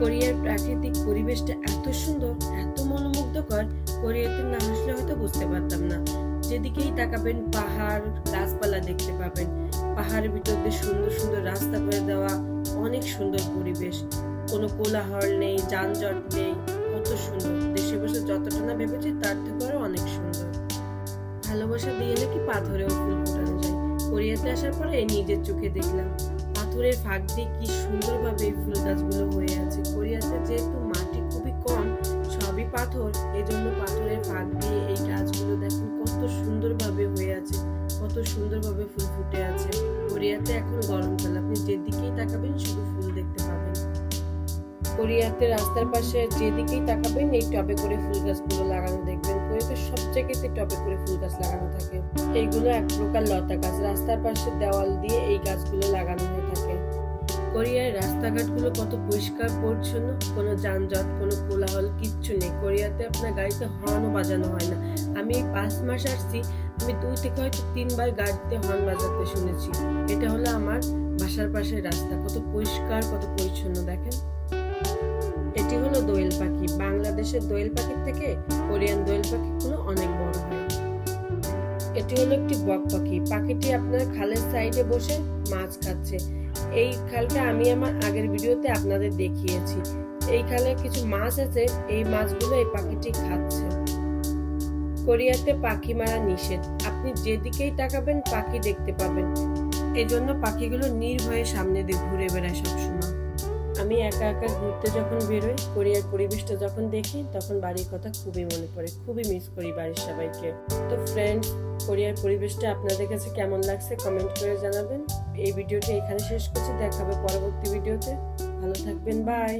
কোরিয়ার প্রাকৃতিক পরিবেশটা এত সুন্দর, এত মনোমুগ্ধকর কোরিয়াতে না আসলে হয়তো বুঝতে পারতাম না। যেদিকেই তাকাবেন, পাহাড় গাছপালা দেখতে পাবেন। পাহাড়ের ভিতর দিয়ে সুন্দর সুন্দর রাস্তা করে দেওয়া, অনেক সুন্দর পরিবেশ। কোনো কোলাহল নেই, যানজট নেই, কত সুন্দর। দেশে বসে যতটা না ভেবেছি, তার থেকে আরও অনেক সুন্দর। ভালোবাসা দিয়ে নাকি পাথরেও ফুল ফোটানো যায়। কোরিয়াতে আসার পরে নিজের চোখে দেখলাম, পাথরের ফাঁক দিয়ে কি সুন্দরভাবে এই ফুল গাছগুলো হয়ে আছে। পাথর এই জন্য পাথরের ফাঁক দিয়ে এই গাছগুলো দেখেন কত সুন্দরভাবে হয়ে আছে, কত সুন্দরভাবে ফুল ফুটে আছে। কোরিয়াতে এখন গরমকাল আপনি যেদিকেই তাকাবেন শুধু ফুল দেখতে পাবেন। কোরিয়াতে রাস্তার পাশে যেদিকেই তাকাবেন, এই টবে করে ফুল গাছগুলো লাগানো দেখবেন। কোরিয়াতে সব জায়গাতে টবে করে ফুল গাছ লাগানো থাকে। এইগুলো এক প্রকার লতা গাছ। রাস্তার পাশে দেওয়াল দিয়ে এই গাছগুলো লাগানো কোরিয়ার রাস্তাঘাটগুলো কত পরিষ্কার, পরিচ্ছন্ন, কোনো যানজট, কোনো কোলাহল কিচ্ছু নেই। কোরিয়াতে আপনার গাড়িতে হর্নও বাজানো হয় না। আমি এই পাঁচ মাস আসছি, আমি দুই থেকে হয়তো তিনবার গাড়িতে হর্ন বাজাতে শুনেছি। এটা হলো আমার বাসার পাশের রাস্তা। কত পরিষ্কার, কত পরিচ্ছন্ন, দেখেন। এটি হলো দোয়েল পাখি। বাংলাদেশের দোয়েল পাখির থেকে কোরিয়ান দোয়েল পাখিগুলো অনেক বড় হয়। এটি হলো একটি বক পাখি। পাখিটি আপনার খালের সাইডে বসে মাছ খাচ্ছে। এই খালটা আমি আমার আগের ভিডিওতে আপনাদের দেখিয়েছি। এই খালে কিছু মাছ আছে, এই মাছগুলো এই পাখিটি খাচ্ছে। কোরিয়াতে পাখি মারা নিষেধ। আপনি যেদিকেই তাকাবেন, পাখি দেখতে পাবেন। এই জন্য পাখিগুলো নির্ভয়ে সামনে দিয়ে ঘুরে বেড়ায় সবসময়। আমি একা একা ঘুরতে যখন বেরোই কোরিয়ার পরিবেশটা যখন দেখি, তখন বাড়ির কথা খুবই মনে পড়ে। খুবই মিস করি বাড়ির সবাইকে। তো ফ্রেন্ডস কোরিয়ার পরিবেশটা আপনাদের কাছে কেমন লাগছে কমেন্ট করে জানাবেন। এই ভিডিওটি এখানে শেষ করছি। দেখাবে পরবর্তী ভিডিওতে। ভালো থাকবেন বাই